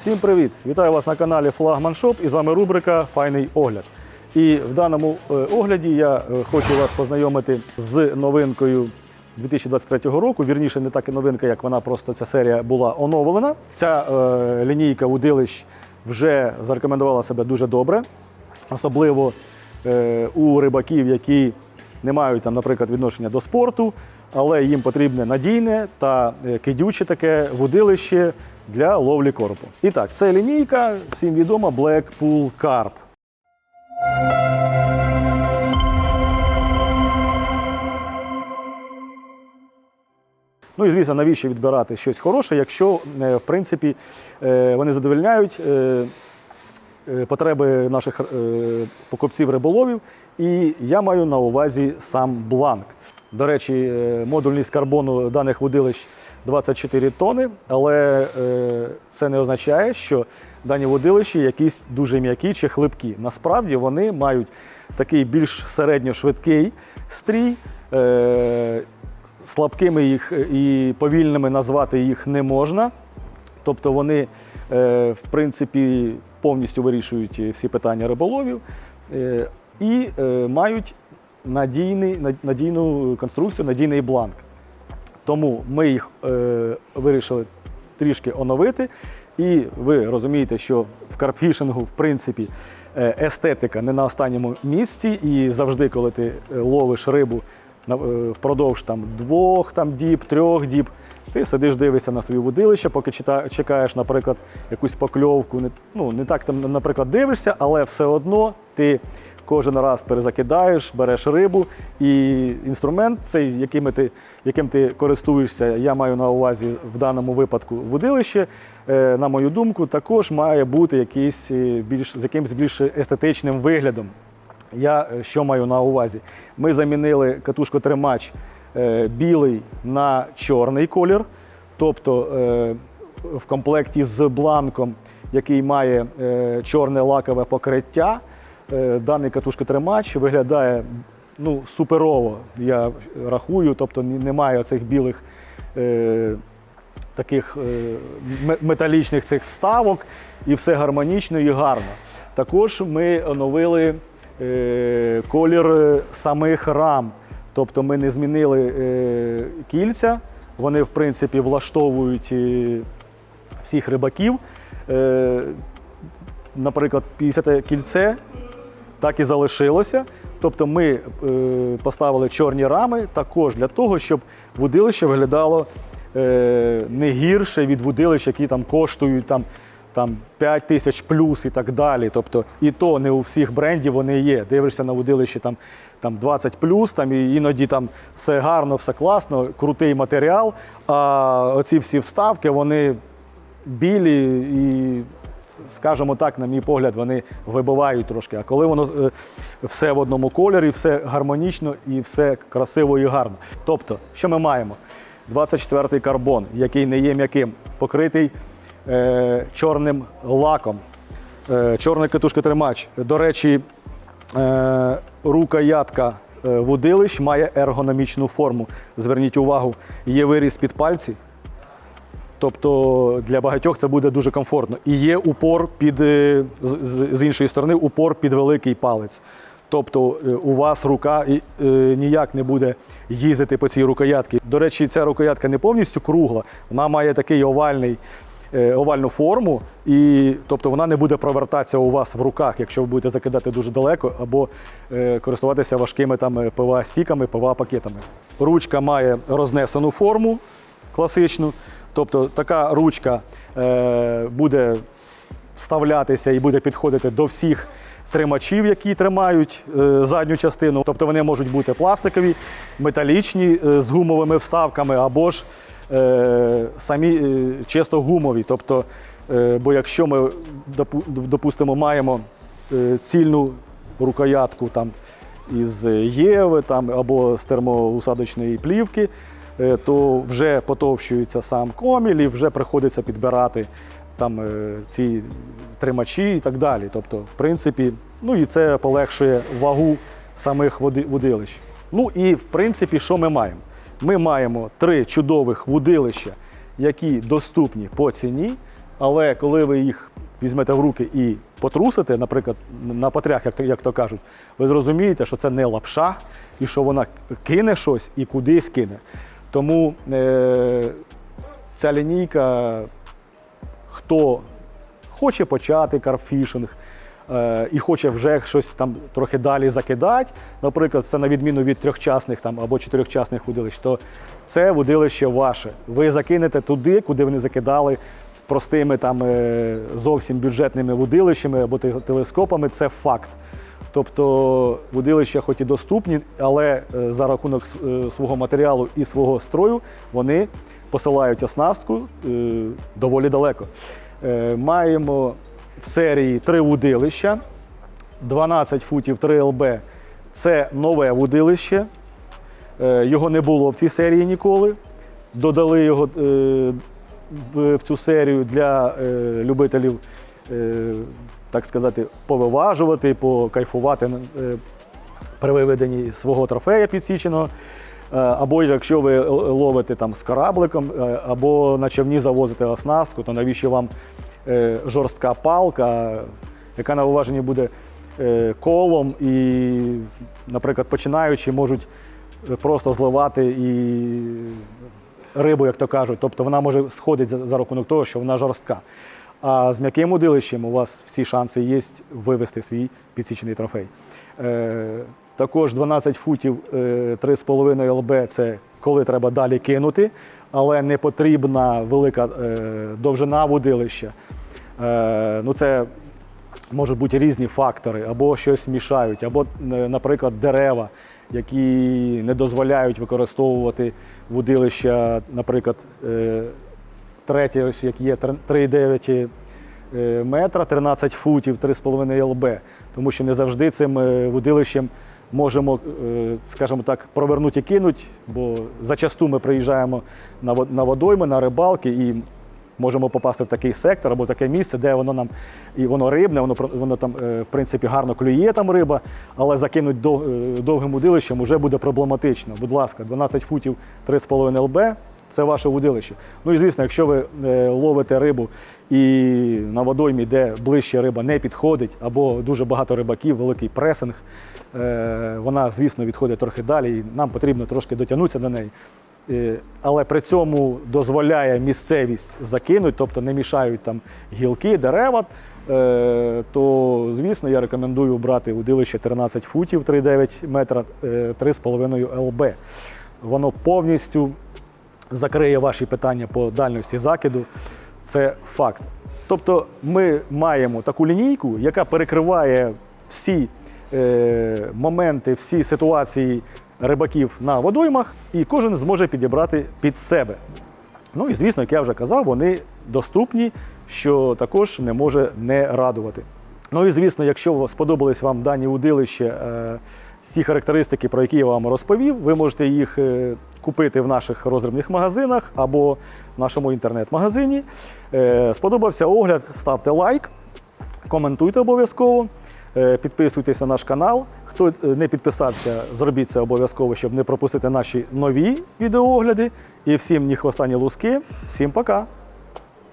Всім привіт! Вітаю вас на каналі Флагман Шоп і з вами рубрика Файний огляд. І в даному е, огляді я е, хочу вас познайомити з новинкою 2023 року. Вірніше, не так і новинка, як вона просто ця серія була оновлена. Ця е, лінійка удилищ вже зарекомендувала себе дуже добре, особливо е, у рибаків, які не мають там, наприклад, відношення до спорту, але їм потрібне надійне та е, кидюче таке вудилище для ловлі коропу. І так, це лінійка, всім відома Blackpool Carp. Ну і звісно, навіщо відбирати щось хороше, якщо е, в принципі е, вони задовольняють е, потреби наших покупців риболовів. І я маю на увазі сам бланк. До речі, е, модульність карбону даних водилищ 24 тони, але е, це не означає, що дані водилища якісь дуже м'які чи хлипкі. Насправді вони мають такий більш середньошвидкий стрій. Е, слабкими їх і повільними назвати їх не можна. Тобто вони, в принципі, повністю вирішують всі питання риболовів і мають надійний, надійну конструкцію, надійний бланк. Тому ми їх е, вирішили трішки оновити. І ви розумієте, що в карпфішингу, в принципі, е, естетика не на останньому місці, і завжди, коли ти е, ловиш рибу е, впродовж там, двох там, діб, трьох діб, ти сидиш, дивишся на своє водилище, поки чекаєш, наприклад, якусь покльовку. Ну, не так там, наприклад, дивишся, але все одно ти кожен раз перезакидаєш, береш рибу, і інструмент, цей, яким ти, яким ти користуєшся, я маю на увазі в даному випадку водилище, е, на мою думку, також має бути якийсь е, більш, з якимось більш естетичним виглядом. Я е, що маю на увазі? Ми замінили катушкотримач е, білий на чорний колір, тобто в комплекті з бланком, який має чорне лакове покриття. Е, даний катушкотримач виглядає ну, суперово, я рахую, тобто немає оцих білих. Е, Таких е, металічних цих вставок, і все гармонічно і гарно. Також ми оновили е, колір самих рам. Тобто ми не змінили е, кільця, вони в принципі влаштовують е, всіх рибаків. Е, наприклад, 50 кільце так і залишилося. Тобто ми е, поставили чорні рами також для того, щоб вудилище виглядало е, не гірше від вудилищ, які там коштують там, там 5 тисяч плюс і так далі. Тобто і то не у всіх брендів вони є. Дивишся на вудилище там, там 20 плюс, там і іноді там все гарно, все класно, крутий матеріал. А оці всі вставки, вони білі і скажімо так, на мій погляд, вони вибивають трошки. А коли воно е, все в одному кольорі, все гармонічно і все красиво і гарно. Тобто, що ми маємо? 24-й карбон, який не є м'яким, покритий е, чорним лаком, е, чорний катушкотримач. До речі, е, рукоятка е, водилищ має ергономічну форму. Зверніть увагу, є виріз під пальці. Тобто для багатьох це буде дуже комфортно. І є упор під е, з- іншої сторони, упор під великий палець. Тобто е, у вас рука е, ніяк не буде їздити по цій рукоятці. До речі, ця рукоятка не повністю кругла, вона має такий овальний. Овальну форму, і тобто вона не буде провертатися у вас в руках, якщо ви будете закидати дуже далеко, або користуватися важкими там ПВА-стіками, ПВА-пакетами. Ручка має рознесену форму, класичну. Тобто така ручка е, буде вставлятися і буде підходити до всіх тримачів, які тримають е, задню частину. Тобто вони можуть бути пластикові, металічні е, з гумовими вставками, або ж е, самі е, чисто гумові. Тобто, е, бо якщо ми, допустимо, маємо е, цільну рукоятку там, із Єви там, або з термоусадочної плівки, е, то вже потовщується сам коміль і вже приходиться підбирати там, е, ці тримачі і так далі. Тобто, в принципі, ну і це полегшує вагу самих водилищ. Ну і в принципі, що ми маємо? Ми маємо три чудових водилища, які доступні по ціні. Але коли ви їх візьмете в руки і потрусите, наприклад, на потрях, як то, як то кажуть, ви зрозумієте, що це не лапша і що вона кине щось і кудись кине. Тому е- ця лінійка, хто хоче почати карпфішинг е, і хоче вже щось там трохи далі закидати, наприклад, це на відміну від трьохчасних там, або чотирьохчасних вудилищ, то це вудилище ваше. Ви закинете туди, куди вони закидали простими там, е, зовсім бюджетними вудилищами або телескопами, це факт. Тобто вудилища хоч і доступні, але е, за рахунок е, свого матеріалу і свого строю вони посилають оснастку доволі далеко. Маємо в серії три вудилища, 12 футів 3 ЛБ. Це нове вудилище. Його не було в цій серії ніколи. Додали його в цю серію для е, любителів, е, так сказати, повиважувати, покайфувати е, при виведенні свого трофея підсіченого. Або якщо ви ловите там з корабликом, або на човні завозите оснастку, то навіщо вам жорстка палка, яка на уваженні буде колом, і, наприклад, починаючи можуть просто зливати і рибу, як то кажуть. Тобто вона може сходити за, рахунок того, що вона жорстка. А з м'яким удилищем у вас всі шанси є вивести свій підсічений трофей. Е, також 12 футів е, 3,5 ЛБ це коли треба далі кинути, але не потрібна велика е, довжина вудилища. Е, ну це можуть бути різні фактори, або щось мішають, або, е, наприклад, дерева, які не дозволяють використовувати вудилища, наприклад, е, третє, ось як є 3,9 е, метра, 13 футів, 3,5 ЛБ. Тому що не завжди цим вудилищем можемо, скажімо так, провернути і кинути, бо зачасту ми приїжджаємо на водойми, на рибалки і можемо попасти в такий сектор або в таке місце, де воно нам і воно рибне, воно, воно там, е, в принципі, гарно клює там риба, але закинути дов, е, довгим удилищем вже буде проблематично. Будь ласка, 12 футів 3,5 ЛБ це ваше удилище. Ну і звісно, якщо ви е, ловите рибу і на водоймі, де ближче риба не підходить, або дуже багато рибаків, великий пресинг, вона, звісно, відходить трохи далі, і нам потрібно трошки дотягнутися до неї. Е, Але при цьому дозволяє місцевість закинути, тобто не мішають там гілки, дерева, е, то, звісно, я рекомендую брати удилище 13 футів 3,9 метра, е, 3,5 ЛБ. Воно повністю закриє ваші питання по дальності закиду. Це факт. Тобто ми маємо таку лінійку, яка перекриває всі е, моменти, всі ситуації рибаків на водоймах, і кожен зможе підібрати під себе. Ну і звісно, як я вже казав, вони доступні, що також не може не радувати. Ну і звісно, якщо сподобались вам дані удилища, е, ті характеристики, про які я вам розповів, ви можете їх е, купити в наших розробних магазинах або в нашому інтернет-магазині. Е, Сподобався огляд, ставте лайк, коментуйте обов'язково. Підписуйтесь на наш канал. Хто е, не підписався, зробіть це обов'язково, щоб не пропустити наші нові відеоогляди. І всім ні останні луски. Всім пока!